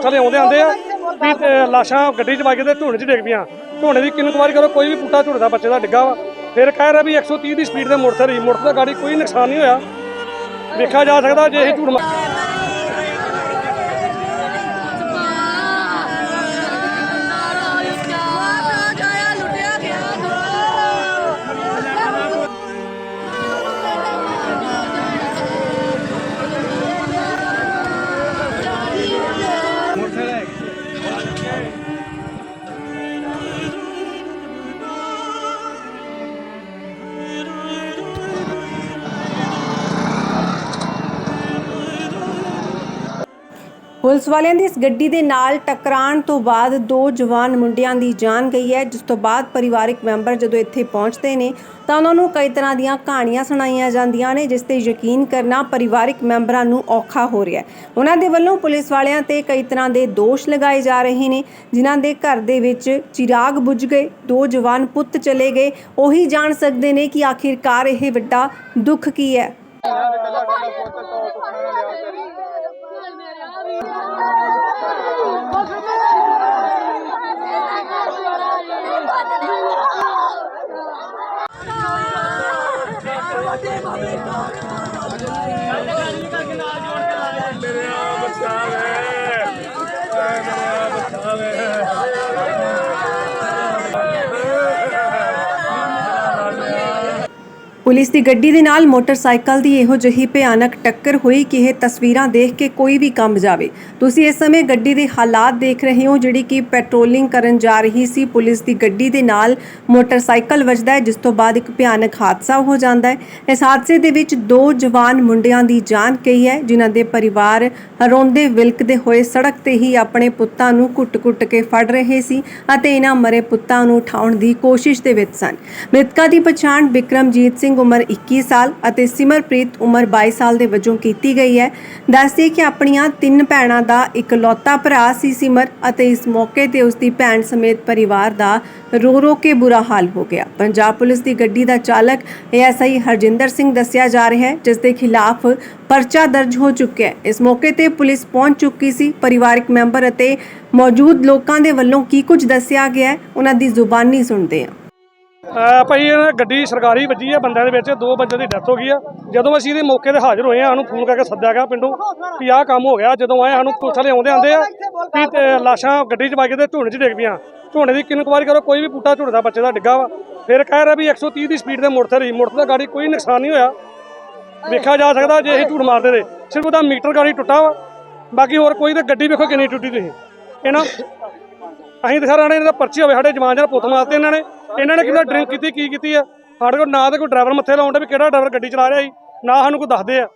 Police ਵਾਲੇ ਆਉਂਦੇ ਆਂਦੇ ਆ, ਵੀ ਤੇ ਲਾਸ਼ਾਂ ਗੱਡੀ 'ਚ ਵੱਜ ਕੇ ਤੇ ਝੋਨੇ 'ਚ ਡਿੱਗ ਪਈਆਂ। ਝੋਨੇ ਦੀ ਕਿੰਨੀ ਵਾਰੀ ਕਰੋ, ਕੋਈ ਵੀ ਬੂਟਾ ਝੋਨੇ ਬੱਚੇ ਦਾ ਡਿੱਗਾ ਵਾ। ਫਿਰ ਕਹਿ ਰਿਹਾ ਵੀ 130 ਦੀ ਸਪੀਡ ਦੇ ਮੋਟਰ ਰਹੀ ਮੋਟਰ ਦਾ ਗਾੜੀ ਕੋਈ ਨੁਕਸਾਨ ਨਹੀਂ ਹੋਇਆ। ਵੇਖਿਆ ਜਾ ਸਕਦਾ ਜੇ ਇਹ ਝੂਠ ਪੁਲਿਸ ਵਾਲਿਆਂ ਦੀ ਇਸ ਗੱਡੀ ਦੇ ਨਾਲ ਟਕਰਾਣ ਤੋਂ ਬਾਅਦ ਦੋ ਜਵਾਨ ਮੁੰਡਿਆਂ ਦੀ ਜਾਨ ਗਈ ਹੈ, ਜਿਸ ਤੋਂ ਬਾਅਦ ਪਰਿਵਾਰਕ ਮੈਂਬਰ ਜਦੋਂ ਇੱਥੇ ਪਹੁੰਚਦੇ ਨੇ, ਤਾਂ ਉਹਨਾਂ ਨੂੰ ਕਈ ਤਰ੍ਹਾਂ ਦੀਆਂ ਕਹਾਣੀਆਂ ਸੁਣਾਈਆਂ ਜਾਂਦੀਆਂ ਨੇ, ਜਿਸ ਤੇ ਯਕੀਨ ਕਰਨਾ ਪਰਿਵਾਰਕ ਮੈਂਬਰਾਂ ਨੂੰ ਔਖਾ ਹੋ ਰਿਹਾ ਹੈ। ਉਹਨਾਂ ਦੇ ਵੱਲੋਂ ਪੁਲਿਸ ਵਾਲਿਆਂ ਤੇ ਕਈ ਤਰ੍ਹਾਂ ਦੇ ਦੋਸ਼ ਲਗਾਏ ਜਾ ਰਹੇ ਨੇ, ਜਿਨ੍ਹਾਂ ਦੇ ਘਰ ਦੇ ਵਿੱਚ ਚਿਰਾਗ ਬੁਝ ਗਏ, ਦੋ ਜਵਾਨ ਪੁੱਤ ਚਲੇ ਗਏ। ਉਹੀ ਜਾਣ ਸਕਦੇ ਨੇ ਕਿ ਆਖਿਰਕਾਰ ਇਹ ਵੱਡਾ ਦੁੱਖ ਕੀ ਹੈ। Republic of ਪੁਲਿਸ ਦੀ ਗੱਡੀ ਦੇ ਨਾਲ ਮੋਟਰਸਾਈਕਲ ਦੀ ਇਹੋ ਜਿਹੀ ਭਿਆਨਕ ਟੱਕਰ ਹੋਈ ਕਿ ਇਹ ਤਸਵੀਰਾਂ ਦੇਖ ਕੇ ਕੋਈ ਵੀ ਕੰਬ ਜਾਵੇ। ਤੁਸੀਂ ਇਸ ਸਮੇਂ ਗੱਡੀ ਦੇ ਹਾਲਾਤ ਦੇਖ ਰਹੇ ਹੋ, ਜਿਹੜੀ ਕਿ ਪੈਟਰੋਲਿੰਗ ਕਰਨ ਜਾ ਰਹੀ ਸੀ। ਪੁਲਿਸ ਦੀ ਗੱਡੀ ਦੇ ਨਾਲ ਮੋਟਰਸਾਈਕਲ ਵੱਜਦਾ ਹੈ, ਜਿਸ ਤੋਂ ਬਾਅਦ ਇੱਕ ਭਿਆਨਕ ਹਾਦਸਾ ਹੋ ਜਾਂਦਾ ਹੈ। ਇਸ ਹਾਦਸੇ ਦੇ ਵਿੱਚ ਦੋ ਜਵਾਨ ਮੁੰਡਿਆਂ ਦੀ ਜਾਨ ਗਈ ਹੈ, ਜਿਨ੍ਹਾਂ ਦੇ ਪਰਿਵਾਰ ਰੋਂਦੇ ਵਿਲਕਦੇ ਹੋਏ ਸੜਕ ਤੇ ਹੀ ਆਪਣੇ ਪੁੱਤਾਂ ਨੂੰ ਕੁੱਟ-ਕੁੱਟ ਕੇ ਫੜ ਰਹੇ ਸੀ ਅਤੇ ਇਹਨਾਂ ਮਰੇ ਪੁੱਤਾਂ ਨੂੰ ਉਠਾਉਣ ਦੀ ਕੋਸ਼ਿਸ਼ ਦੇ ਵਿੱਚ ਸਨ। ਮ੍ਰਿਤਕਾਂ ਦੀ ਪਛਾਣ ਵਿਕਰਮਜੀਤ ਸਿੰਘ ਉਮਰ 21 ਸਾਲ ਅਤੇ ਸਿਮਰਪ੍ਰੀਤ ਉਮਰ 22 ਸਾਲ ਦੇ ਵਜੋਂ ਕੀਤੀ ਗਈ ਹੈ। ਦੱਸਦੇ ਕਿ ਆਪਣੀਆਂ ਤਿੰਨ ਭੈਣਾਂ ਦਾ ਇਕਲੌਤਾ ਭਰਾ ਸੀ ਸਿਮਰ ਅਤੇ ਇਸ ਮੌਕੇ ਤੇ ਉਸ ਦੀ ਭੈਣ ਸਮੇਤ ਪਰਿਵਾਰ ਦਾ ਰੋ ਰੋ ਕੇ ਬੁਰਾ ਹਾਲ ਹੋ ਗਿਆ। ਪੰਜਾਬ ਪੁਲਿਸ ਦੀ ਗੱਡੀ ਦਾ ਚਾਲਕ ਏਐਸਆਈ ਹਰਜਿੰਦਰ ਸਿੰਘ ਦੱਸਿਆ ਜਾ ਰਿਹਾ ਹੈ, ਜਿਸ ਦੇ ਖਿਲਾਫ ਪਰਚਾ ਦਰਜ ਹੋ ਚੁੱਕਿਆ ਹੈ। ਇਸ ਮੌਕੇ ਤੇ ਪੁਲਿਸ ਪਹੁੰਚ ਚੁੱਕੀ ਸੀ। ਪਰਿਵਾਰਕ ਮੈਂਬਰ ਅਤੇ ਮੌਜੂਦ ਲੋਕਾਂ ਦੇ ਵੱਲੋਂ ਕੀ ਕੁਝ ਦੱਸਿਆ ਗਿਆ ਉਹਨਾਂ ਦੀ ਜ਼ੁਬਾਨੀ ਸੁਣਦੇ ਹਾਂ। ਭਾਈ, ਇਹ ਗੱਡੀ ਸਰਕਾਰੀ ਵੱਜੀ ਆ ਬੰਦਿਆਂ ਦੇ ਵਿੱਚ, ਦੋ ਬੰਦਿਆਂ ਦੀ ਡੈਥ ਹੋ ਗਈ ਆ। ਜਦੋਂ ਅਸੀਂ ਇਹਦੇ ਮੌਕੇ ਤੇ ਹਾਜ਼ਰ ਹੋਏ ਆ, ਸਾਨੂੰ ਫੋਨ ਕਰਕੇ ਸੱਦਿਆ ਗਿਆ ਪਿੰਡੋਂ ਵੀ ਆਹ ਕੰਮ ਹੋ ਗਿਆ। ਜਦੋਂ ਆਏ, ਸਾਨੂੰ ਪੁਲਿਸ ਵਾਲੇ ਆਉਂਦੇ ਆਂਦੇ ਆ ਵੀ ਤੇ ਲਾਸ਼ਾਂ ਗੱਡੀ 'ਚ ਪਾ ਕੇ ਤੇ ਝੋਨੇ 'ਚ ਡਿੱਗ ਪਈਆਂ। ਝੋਨੇ ਦੀ ਕਿੰਨੀ ਕੁ ਕਰੋ, ਕੋਈ ਵੀ ਬੂਟਾ ਝੋਨੇ ਦਾ ਬੱਚੇ ਦਾ ਡਿੱਗਾ ਵਾ। ਫਿਰ ਕਹਿ ਰਿਹਾ ਵੀ 130 ਦੀ ਸਪੀਡ ਦੇ ਮੋਟਰ ਰਹੀ। ਮੋਟਰ ਦਾ ਗਾੜੀ ਕੋਈ ਨੁਕਸਾਨ ਨਹੀਂ ਹੋਇਆ। ਵੇਖਿਆ ਜਾ ਸਕਦਾ ਜੇ ਇਹ ਝੂਠ ਮਾਰਦੇ ਨੇ ਸਿਰਫ ਉਹਦਾ ਮੀਟਰ ਗਾੜੀ ਟੁੱਟਾ ਵਾ। ਬਾਕੀ ਹੋਰ ਕੋਈ ਤਾਂ ਗੱਡੀ ਵੇਖੋ ਕਿੰਨੀ ਟੁੱਟੀ ਤੁਸੀਂ। ਇਹ ਨਾ, ਅਸੀਂ ਤਾਂ ਸਾਰਾ ਇਹਨਾਂ ਦਾ ਪਰਚੀ ਹੋਵੇ, ਸਾਡੇ ਜਵਾਨ ਜਰ ਪੁੱਤ ਮਾਰਤੇ ਇਹਨਾਂ ਨੇ। ਇਹਨਾਂ ਨੇ ਕਿੰਨਾ ਡਰਿੰਕ ਕੀਤੀ ਕੀ ਕੀਤੀ ਆ? ਸਾਡੇ ਕੋਲ ਨਾ ਤਾਂ ਕੋਈ ਡਰਾਈਵਰ ਮੱਥੇ ਲਾਉਂਦਾ ਵੀ ਕਿਹੜਾ ਡਰਾਈਵਰ ਗੱਡੀ ਚਲਾ ਰਿਹਾ ਸੀ ਨਾ ਸਾਨੂੰ ਕੋਈ ਦੱਸਦੇ ਆ।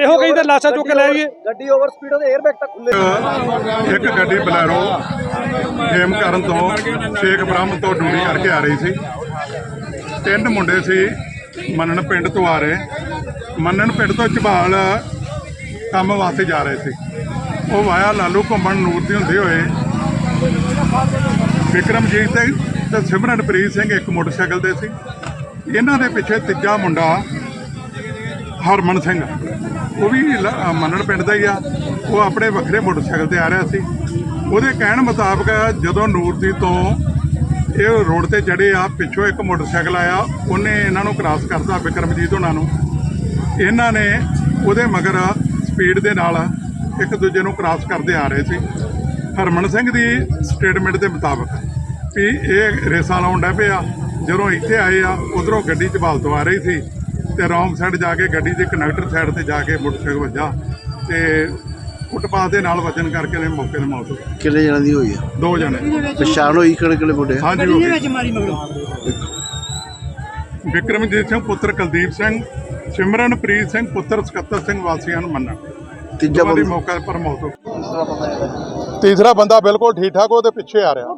ਇਹੋ ਕਹੀ ਤੇ ਲਾਸ਼ਾਂ ਚੁੱਕ ਕੇ ਲੈ ਆਈਏ। ਗੱਡੀ ਓਵਰ ਸਪੀਡ ਉਹਦੇ 에ਅਰ ਬੈਗ ਤੱਕ ਖੁੱਲੇ ਇੱਕ ਗੱਡੀ ਬਲੈਰੋ ਖੇਮ ਕਰਨ ਤੋਂ ਸ਼ੇਖ ਬ੍ਰਹਮ ਤੋਂ ਡਿਊਟੀ ਕਰਕੇ ਆ ਰਹੀ ਸੀ। ਤਿੰਨ ਮੁੰਡੇ ਸੀ ਮੰਨਣ ਪਿੰਡ ਤੋਂ ਆ ਰਹੇ। ਮੰਨਣ ਪਿੰਡ ਤੋਂ ਝਬਾਲ ਕੰਮ ਵਾਸਤੇ ਜਾ ਰਹੇ ਸੀ। ਉਹ ਵਾਇਆ ਲਾਲੂ ਘੁੰਮਣ ਨੂਰ ਦੀ ਹੁੰਦੇ ਹੋਏ ਵਿਕਰਮਜੀਤ ਸਿੰਘ ਤੇ ਸਿਮਰਨਪ੍ਰੀਤ ਸਿੰਘ ਇੱਕ ਮੋਟਰਸਾਈਕਲ ਤੇ ਸੀ। ਇਹਨਾਂ ਦੇ ਪਿੱਛੇ ਤੀਜਾ ਮੁੰਡਾ ਹਰਮਨ ਸਿੰਘ। ਉਹ ਵੀ ਲ- ਮੰਨਣ ਪਿੰਡ ਦਾ ਹੀ ਆ। ਉਹ ਆਪਣੇ ਵੱਖਰੇ ਮੋਟਰਸਾਈਕਲ ਤੇ ਆ ਰਿਹਾ ਸੀ। ਉਹਦੇ ਕਹਿਣ ਮੁਤਾਬਕ ਜਦੋਂ ਨੂਰਦੀ ਤੋਂ ਇਹ ਰੋਡ ਤੇ ਚੜੇ ਆ, ਪਿੱਛੋਂ ਇੱਕ ਮੋਟਰਸਾਈਕਲ ਆਇਆ। ਉਹਨੇ ਇਹਨਾਂ ਨੂੰ ਕ੍ਰਾਸ ਕਰਤਾ ਵਿਕਰਮਜੀਤ ਉਹਨਾਂ ਨੂੰ। ਇਹਨਾਂ ਨੇ ਉਹਦੇ ਮਗਰ ਸਪੀਡ ਦੇ ਨਾਲ ਇੱਕ ਦੂਜੇ ਨੂੰ ਕ੍ਰਾਸ ਕਰਦੇ ਆ ਰਹੇ ਸੀ। ਹਰਮਨ ਸਿੰਘ ਦੀ ਸਟੇਟਮੈਂਟ ਦੇ ਮੁਤਾਬਕ। ਵੀ ਇਹ ਰੇਸਾਂ ਲਾਉਣ ਡੈ ਪਿਆ। ਜਦੋਂ ਇੱਥੇ ਆਏ ਆ ਉਧਰੋਂ ਗੱਡੀ ਚ ਤੋਂ ਆ ਰਹੀ ਸੀ ਤੇ ਰੌਂਗ ਸਾਈਡ ਜਾ ਕੇ ਗੱਡੀ ਦੇ ਕਨੈਕਟਰ ਸਾਈਡ ਤੇ ਜਾ ਕੇ ਮੋਟਰਸਾਈਕਲ ਵੱਜਾ ਤੇ ਫੁੱਟਪਾਥ ਦੇ ਨਾਲ ਵੱਜਣ ਕਰਕੇ ਨੇ ਮੌਕੇ ਤੇ ਮੌਤ ਹੋ ਗਈ। ਕਿੰਨੇ ਜਣਾਂ ਦੀ ਹੋਈ ਆ? ਦੋ ਜਣੇ। ਪਛਾਣ ਹੋਈ ਕਿਹੜੇ ਕਿਹੜੇ ਮੁੰਡੇ? ਆ? ਹਾਂਜੀ ਹੋ ਗਈ। ਵਿਕਰਮਜੀਤ ਸਿੰਘ ਪੁੱਤਰ ਕੁਲਦੀਪ ਸਿੰਘ ਸਿਮਰਨਪ੍ਰੀਤ ਸਿੰਘ ਪੁੱਤਰ ਸਕੱਤਰ ਸਿੰਘ ਵਾਸੀਆਂ ਨੂੰ ਮੰਨਣ। ਤੀਜਾ ਉਹਨਾਂ ਦੀ ਬੰਦਾ? ਮੌਕੇ ਪਰ ਮੌਤ ਹੋ ਗਈ। ਤੀਸਰਾ ਬੰਦਾ ਬਿਲਕੁਲ ਠੀਕ ਠਾਕ ਉਹਦੇ ਪਿੱਛੇ ਆ ਰਿਹਾ।